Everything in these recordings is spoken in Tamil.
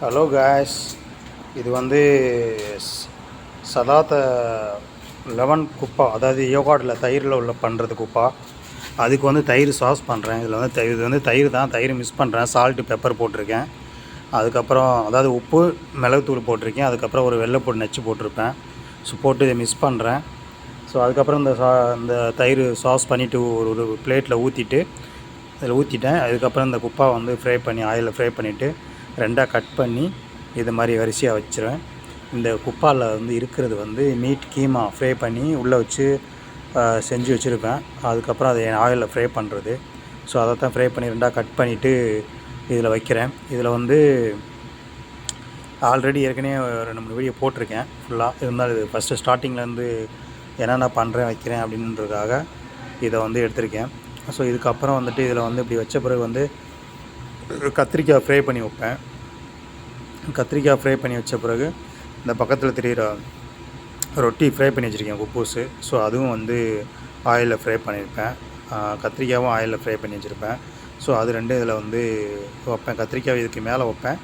ஹலோ காய்ஸ் இது வந்து சதாத்த லெமன் குப்பா அதாவது யோகாட்டில் தயிரில் உள்ள பண்ணுறது குப்பா. அதுக்கு வந்து தயிர் சாஸ் பண்ணுறேன். இதில் வந்து இது வந்து தயிர் தான். தயிர் மிஸ் பண்ணுறேன். சால்ட்டு பெப்பர் போட்டிருக்கேன். அதுக்கப்புறம் அதாவது உப்பு மிளகுத்தூள் போட்டிருக்கேன். அதுக்கப்புறம் ஒரு வெள்ளைப்பூடு நச்சு போட்டிருப்பேன். ஸோ போட்டு இதை மிஸ் பண்ணுறேன். ஸோ அதுக்கப்புறம் இந்த சா இந்த தயிர் சாஸ் பண்ணிவிட்டு ஒரு ஒரு பிளேட்டில் ஊற்றிட்டு இதில் ஊற்றிட்டேன் அதுக்கப்புறம் இந்த குப்பா வந்து ஃப்ரை பண்ணி ஆயிலில் ஃப்ரை பண்ணிவிட்டு ரெண்டாக கட் பண்ணி இது மாதிரி வரிசையாக வச்சுருவேன். இந்த குப்பாவில் வந்து இருக்கிறது வந்து மீட் கீமா ஃப்ரை பண்ணி உள்ளே வச்சு செஞ்சு வச்சுருப்பேன். அதுக்கப்புறம் அதை என் ஆயிலில் ஃப்ரை பண்ணுறது ஸோ அதை தான் ஃப்ரை பண்ணி ரெண்டாக கட் பண்ணிவிட்டு இதில் வைக்கிறேன். இதில் வந்து ஆல்ரெடி ஏற்கனவே ஒரு ரெண்டு மூணு வீடியோ போட்டிருக்கேன். ஃபுல்லாக இருந்தாலும் இது ஃபஸ்ட்டு ஸ்டார்டிங்லேருந்து என்னென்ன பண்ணுறேன் வைக்கிறேன் அப்படின்றதுக்காக இதை வந்து எடுத்திருக்கேன். ஸோ இதுக்கப்புறம் வந்துட்டு இதில் வந்து இப்படி வச்ச பிறகு வந்து கத்திரிக்காய் ஃப்ரை பண்ணி வைப்பேன். கத்திரிக்காய் ஃப்ரை பண்ணி வச்ச பிறகு இந்த பக்கத்தில் தெரிகிற ரொட்டி ஃப்ரை பண்ணி வச்சுருக்கேன் குப்பூஸு ஸோ அதுவும் வந்து ஆயிலில் ஃப்ரை பண்ணியிருப்பேன். கத்திரிக்காயும் ஆயிலில் ஃப்ரை பண்ணி வச்சுருப்பேன். ஸோ அது ரெண்டும் இதில் வந்து வைப்பேன். கத்திரிக்காய் இதுக்கு மேலே வைப்பேன்.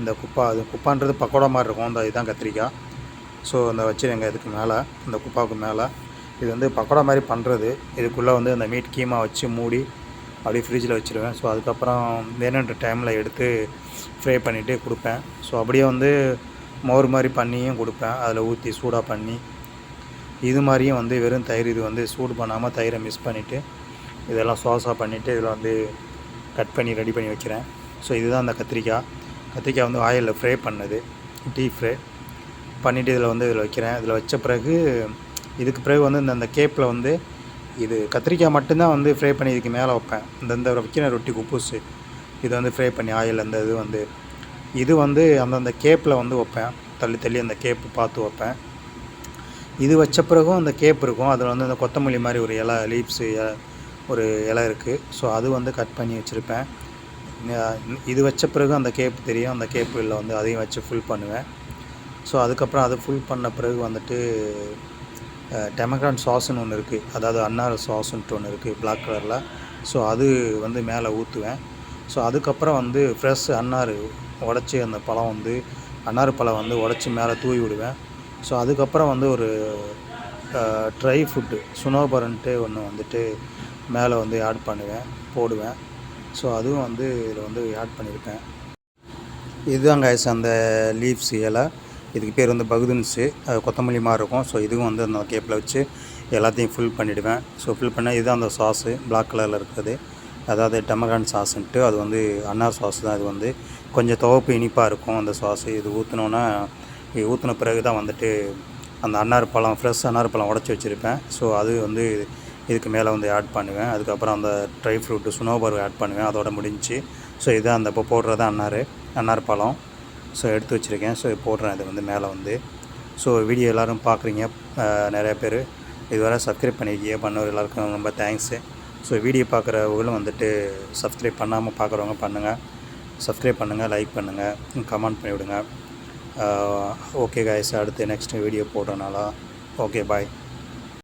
இந்த குப்பா அது குப்பான்றது பக்கோடா மாதிரி இருக்கும். இந்த இதுதான் கத்திரிக்காய். ஸோ அந்த வச்சுருங்க இதுக்கு மேலே இந்த குப்பாவுக்கு மேலே. இது வந்து பக்கோடா மாதிரி பண்ணுறது இதுக்குள்ளே வந்து அந்த மீட் கீமா வச்சு மூடி அப்படியே ஃப்ரிட்ஜில் வச்சுருவேன். ஸோ அதுக்கப்புறம் வேணுன்ற டைமில் எடுத்து ஃப்ரை பண்ணிவிட்டு கொடுப்பேன். ஸோ அப்படியே வந்து மோர் மாதிரி பண்ணியும் கொடுப்பேன். அதில் ஊற்றி சூடாக பண்ணி இது மாதிரியும் வந்து வெறும் தயிர் இது வந்து சூடு பண்ணாமல் தயிரை மிஸ் பண்ணிவிட்டு இதெல்லாம் சோசாக பண்ணிவிட்டு இதில் வந்து கட் பண்ணி ரெடி பண்ணி வைக்கிறேன். ஸோ இதுதான் அந்த கத்திரிக்காய். கத்திரிக்காய் வந்து ஆயிலில் ஃப்ரை பண்ணது. டீப் ஃப்ரை பண்ணிவிட்டு இதில் வந்து இதில் வைக்கிறேன். இதில் வச்ச பிறகு இதுக்கு பிறகு வந்து இந்த அந்த கேப்பில் வந்து இது கத்திரிக்காய் மட்டும்தான் வந்து ஃப்ரை பண்ணி இதுக்கு மேலே வைப்பேன். இந்த இந்த வைக்கிற ரொட்டி குப்பூஸு இது வந்து ஃப்ரை பண்ணி ஆயில் அந்த இது வந்து இது வந்து அந்தந்த கேப்பில் வந்து வைப்பேன். தள்ளி தள்ளி அந்த கேப்பு பார்த்து வைப்பேன். இது வச்ச பிறகும் அந்த கேப் இருக்கும். அதில் வந்து அந்த கொத்தமல்லி மாதிரி ஒரு இலை லீப்ஸு ஒரு இலை இருக்குது ஸோ அது வந்து கட் பண்ணி வச்சுருப்பேன். இது வச்ச பிறகு அந்த கேப் தெரியும். அந்த கேப்பில் வந்து அதையும் வச்சு ஃபுல் பண்ணுவேன். ஸோ அதுக்கப்புறம் அதை ஃபுல் பண்ண பிறகு வந்துட்டு டெமக்ரான் சாஸ்ன்னு ஒன்று இருக்குது அதாவது அன்னார சாஸ்ன்ட்டு ஒன்று இருக்குது பிளாக் கலரில் ஸோ அது வந்து மேலே ஊற்றுவேன் ஸோ அதுக்கப்புறம் வந்து ஃப்ரெஷ் அன்னார் உடச்சி அந்த பழம் வந்து அன்னார் பழம் வந்து உடச்சி மேலே தூவி விடுவேன். ஸோ அதுக்கப்புறம் வந்து ஒரு ட்ரை ஃபுட்டு சுனோபரன்ட்டு ஒன்று வந்துட்டு மேலே வந்து ஆட் பண்ணுவேன் போடுவேன். ஸோ அதுவும் வந்து இதில் வந்து ஆட் பண்ணியிருப்பேன் இதுதான் guys அந்த லீவ்ஸ் இலை. இதுக்கு பேர் வந்து பகுதுன்ஸு அது கொத்தமல்லி மாதிரி இருக்கும். ஸோ இதுவும் வந்து அந்த கேப்பில் வச்சு எல்லாத்தையும் ஃபில் பண்ணிவிடுவேன் ஸோ ஃபில் பண்ண இதுதான் அந்த சாஸு பிளாக் கலரில் இருக்குது அதாவது டெமகான் சாஸ்ன்ட்டு அது வந்து அன்னார் சாஸ் தான் இது வந்து. கொஞ்சம் துவப்பு இனிப்பாக இருக்கும் அந்த சாஸு இது ஊற்றினோன்னா ஊற்றின பிறகு தான் வந்துட்டு அந்த அன்னார் பழம் ஃப்ரெஷ் அன்னார் பழம் உடச்சி வச்சுருப்பேன். ஸோ அது வந்து இதுக்கு மேலே வந்து ஆட் பண்ணுவேன். அதுக்கப்புறம் அந்த ட்ரை ஃப்ரூட்டு சுனோபர் ஆட் பண்ணுவேன். அதோட முடிஞ்சுச்சு ஸோ இதான் அந்த இப்போ போடுறது அன்னார் அன்னார் பழம். ஸோ எடுத்து வச்சுருக்கேன். ஸோ போடுறேன். இது வந்து மேலே வந்து. ஸோ வீடியோ எல்லோரும் பார்க்குறீங்க. நிறையா பேர். இதுவரை சப்ஸ்கிரைப் பண்ணியிருக்கீங்க பண்ணவர் எல்லாருக்கும் ரொம்ப தேங்க்ஸு ஸோ வீடியோ பார்க்குறவங்களும் வந்துட்டு சப்ஸ்கிரைப் பண்ணாமல் பார்க்குறவங்க பண்ணுங்கள் சப்ஸ்கிரைப் பண்ணுங்கள் லைக் பண்ணுங்கள் கமெண்ட் பண்ணிவிடுங்க. ஓகே காய்ஸ் அடுத்து நெக்ஸ்ட் வீடியோ போடுறனால ஓகே பாய்